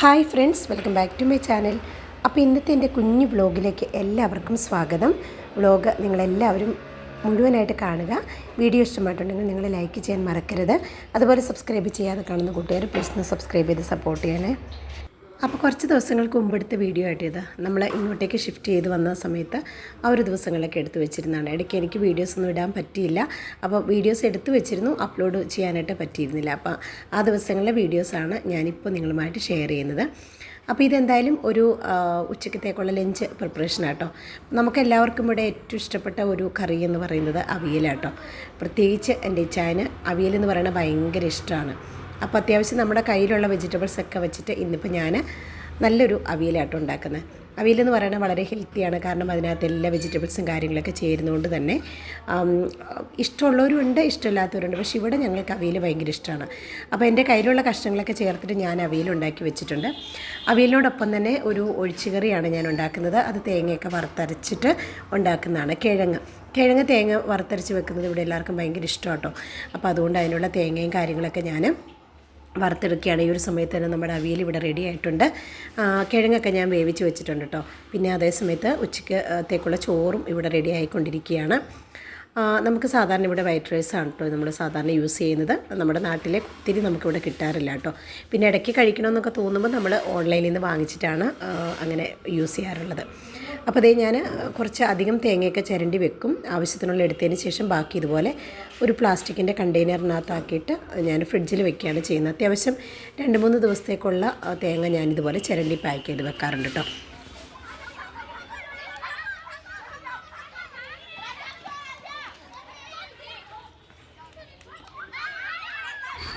Hi friends welcome back to my channel. അപ്പോൾ ഇന്നത്തെ എന്റെ കുഞ്ഞു വ്ളോഗിലേക്ക് എല്ലാവർക്കും സ്വാഗതം. വ്ളോഗ് നിങ്ങളെല്ലാവരും മുഴുവനായിട്ട് കാണുക. വീഡിയോ ഇഷ്ടമായിട്ടുണ്ടെങ്കിൽ നിങ്ങൾ ലൈക്ക് ചെയ്യാൻ മറക്കരുത്. അതുപോലെ സബ്സ്ക്രൈബ് ചെയ്യാതെ കാണുന്ന കൂട്ടുകാർ പ്ലീസ് ഒന്ന് സബ്സ്ക്രൈബ് ചെയ്ത് സപ്പോർട്ട് ചെയ്യണേ. അപ്പോൾ കുറച്ച് ദിവസങ്ങൾക്ക് മുമ്പ് എടുത്ത വീഡിയോ ആയിട്ട് ഇത്. നമ്മൾ ഇങ്ങോട്ടേക്ക് ഷിഫ്റ്റ് ചെയ്ത് വന്ന സമയത്ത് ആ ഒരു ദിവസങ്ങളൊക്കെ എടുത്ത് വെച്ചിരുന്നതാണ്. ഇടയ്ക്ക് എനിക്ക് വീഡിയോസ് ഒന്നും ഇടാൻ പറ്റിയില്ല. അപ്പോൾ വീഡിയോസ് എടുത്ത് വെച്ചിരുന്നു. അപ്ലോഡ് ചെയ്യാനായിട്ട് പറ്റിയിരുന്നില്ല. അപ്പോൾ ആ ദിവസങ്ങളിലെ വീഡിയോസാണ് ഞാനിപ്പോൾ നിങ്ങളുമായിട്ട് ഷെയർ ചെയ്യുന്നത്. അപ്പോൾ ഇതെന്തായാലും ഒരു ഉച്ചക്കത്തേക്കുള്ള ലഞ്ച് പ്രിപ്പറേഷൻ ആട്ടോ. നമുക്ക് എല്ലാവർക്കും ഇവിടെ ഏറ്റവും ഇഷ്ടപ്പെട്ട ഒരു കറി എന്ന് പറയുന്നത് അവിയലാട്ടോ. പ്രത്യേകിച്ച് എന്റെ ഇച്ചായന് അവിയൽ എന്ന് പറയുന്നത് ഭയങ്കര ഇഷ്ടമാണ്. അപ്പോൾ അത്യാവശ്യം നമ്മുടെ കയ്യിലുള്ള വെജിറ്റബിൾസ് ഒക്കെ വെച്ചിട്ട് ഇന്നിപ്പോൾ ഞാൻ നല്ലൊരു അവിയലാട്ടോ ഉണ്ടാക്കുന്നത് അവിയലെന്ന് പറയുന്നത് വളരെ ഹെൽത്തിയാണ് കാരണം അതിനകത്ത് എല്ലാ വെജിറ്റബിൾസും കാര്യങ്ങളൊക്കെ ചേരുന്നതുകൊണ്ട് തന്നെ ഇഷ്ടമുള്ളവരുണ്ട് ഇഷ്ടമില്ലാത്തവരുണ്ട്. പക്ഷേ ഇവിടെ ഞങ്ങൾക്ക് അവിയൽ ഭയങ്കര ഇഷ്ടമാണ്. അപ്പോൾ എന്റെ കയ്യിലുള്ള കഷ്ണങ്ങളൊക്കെ ചേർത്തിട്ട് ഞാൻ അവിയൽ ഉണ്ടാക്കി വെച്ചിട്ടുണ്ട്. അവിയലിനോടൊപ്പം തന്നെ ഒരു ഒഴിച്ചുകറിയാണ് ഞാൻ ഉണ്ടാക്കുന്നത്. അത് തേങ്ങയൊക്കെ വറുത്തരച്ചിട്ട് ഉണ്ടാക്കുന്നതാണ് കിഴങ്ങ്. കിഴങ്ങ് തേങ്ങ വറുത്തരച്ച് വെക്കുന്നത് ഇവിടെ എല്ലാവർക്കും ഭയങ്കര ഇഷ്ടമാട്ടോ. അപ്പോൾ അതുകൊണ്ട് അതിനുള്ള തേങ്ങയും കാര്യങ്ങളൊക്കെ ഞാൻ വറുത്തെടുക്കുകയാണ് ഈ ഒരു സമയത്ത് തന്നെ നമ്മുടെ അവിയൽ ഇവിടെ റെഡി ആയിട്ടുണ്ട്. കിഴങ്ങൊക്കെ ഞാൻ വേവിച്ച് വെച്ചിട്ടുണ്ട് കേട്ടോ പിന്നെ അതേ സമയത്ത് ഉച്ചയ്ക്കത്തേക്കുള്ള ചോറും ഇവിടെ റെഡി ആയിക്കൊണ്ടിരിക്കുകയാണ്. നമുക്ക് സാധാരണ ഇവിടെ വൈറ്റ് റൈസ് ആണ് കേട്ടോ നമ്മൾ സാധാരണ യൂസ് ചെയ്യുന്നത്. നമ്മുടെ നാട്ടിലെ ഒത്തിരി നമുക്കിവിടെ കിട്ടാറില്ല കേട്ടോ പിന്നെ ഇടയ്ക്ക് കഴിക്കണമെന്നൊക്കെ തോന്നുമ്പോൾ നമ്മൾ ഓൺലൈനിൽ നിന്ന് വാങ്ങിച്ചിട്ടാണ് അങ്ങനെ യൂസ് ചെയ്യാറുള്ളത്. അപ്പോൾ അതേ ഞാൻ കുറച്ച് അധികം തേങ്ങയൊക്കെ ചിരണ്ടി വെക്കും. ആവശ്യത്തിനുള്ള എടുത്തതിന് ശേഷം ബാക്കി ഇതുപോലെ ഒരു പ്ലാസ്റ്റിക്കിന്റെ കണ്ടെയ്നറിനകത്താക്കിയിട്ട് ഞാൻ ഫ്രിഡ്ജിൽ വെക്കുകയാണ് ചെയ്യുന്നത്. അത്യാവശ്യം രണ്ട് മൂന്ന് ദിവസത്തേക്കുള്ള തേങ്ങ ഞാനിതുപോലെ ചിരണ്ടി പാക്ക് ചെയ്ത് വെക്കാറുണ്ട് കേട്ടോ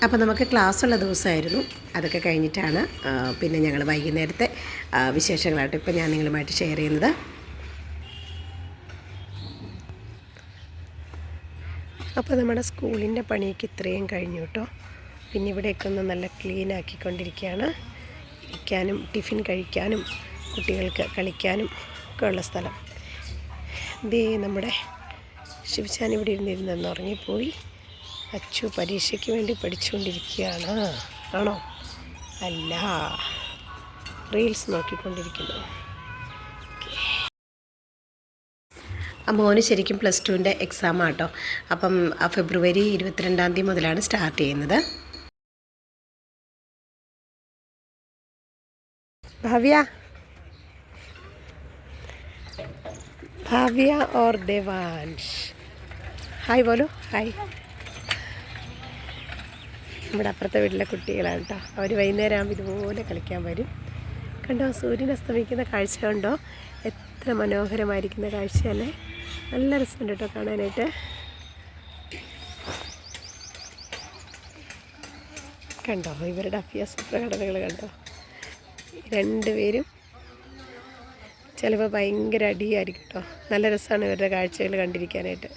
അപ്പോൾ നമുക്ക് ക്ലാസ്സുള്ള ദിവസമായിരുന്നു. അതൊക്കെ കഴിഞ്ഞിട്ടാണ് പിന്നെ ഞങ്ങൾ വൈകുന്നേരത്തെ വിശേഷങ്ങളായിട്ട് ഇപ്പോൾ ഞാൻ നിങ്ങളുമായിട്ട് ഷെയർ ചെയ്യുന്നത്. അപ്പോൾ നമ്മുടെ സ്കൂളിന്റെ പണിയൊക്കെ ഇത്രയും കഴിഞ്ഞു കേട്ടോ. പിന്നെ ഇവിടെയൊക്കെ ഒന്ന് നല്ല ക്ലീൻ ആക്കിക്കൊണ്ടിരിക്കുകയാണ്. ഇരിക്കാനും ടിഫിൻ കഴിക്കാനും കുട്ടികൾക്ക് കളിക്കാനും ഒക്കെ ഉള്ള സ്ഥലം. ദേ നമ്മുടെ ശിവചാൻ ഇവിടെ ഇരുന്നിരുന്നെന്ന് ഉറങ്ങിപ്പോയി. അച്ചു പരീക്ഷയ്ക്ക് വേണ്ടി പഠിച്ചുകൊണ്ടിരിക്കുകയാണ്. ആണോ? അല്ല. റീൽസ് നോക്കിക്കൊണ്ടിരിക്കുന്നു. മോന് ശരിക്കും പ്ലസ് ടുവിന്റെ എക്സാം ആട്ടോ. അപ്പം ഫെബ്രുവരി ഇരുപത്തിരണ്ടാം തീയതി മുതലാണ് സ്റ്റാർട്ട് ചെയ്യുന്നത്. ഭവ്യ? ഭവ്യ ഓർ ദേവാൻഷ് ഹായ് ബോലു. ഹായ് നമ്മുടെ അപ്പുറത്തെ വീട്ടിലെ കുട്ടികളാണ് കേട്ടോ അവർ വൈകുന്നേരം ആകുമ്പോൾ ഇതുപോലെ കളിക്കാൻ വരും. കണ്ടോ സൂര്യൻ അസ്തമിക്കുന്ന കാഴ്ച കണ്ടോ? എത്ര മനോഹരമായിരിക്കുന്ന കാഴ്ചയല്ലേ? നല്ല രസമുണ്ട് കേട്ടോ കാണാനായിട്ട്. കണ്ടോ ഇവരുടെ അഭ്യാസ പ്രകടനകൾ കണ്ടോ? രണ്ടുപേരും ചിലപ്പോൾ ഭയങ്കര അടിയായിരിക്കും കേട്ടോ നല്ല രസമാണ് ഇവരുടെ കാഴ്ചകൾ കണ്ടിരിക്കാനായിട്ട്.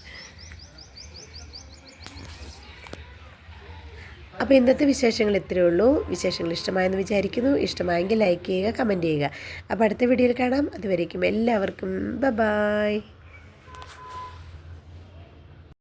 അപ്പോൾ ഇന്നത്തെ വിശേഷങ്ങൾ ഇത്രയേ ഉള്ളൂ. വിശേഷങ്ങൾ ഇഷ്ടമായെന്ന് വിചാരിക്കുന്നു. ഇഷ്ടമായെങ്കിൽ ലൈക്ക് ചെയ്യുക കമന്റ് ചെയ്യുക. അപ്പോൾ അടുത്ത വീഡിയോയിൽ കാണാം. അതുവരേക്കും എല്ലാവർക്കും ബ ബായ്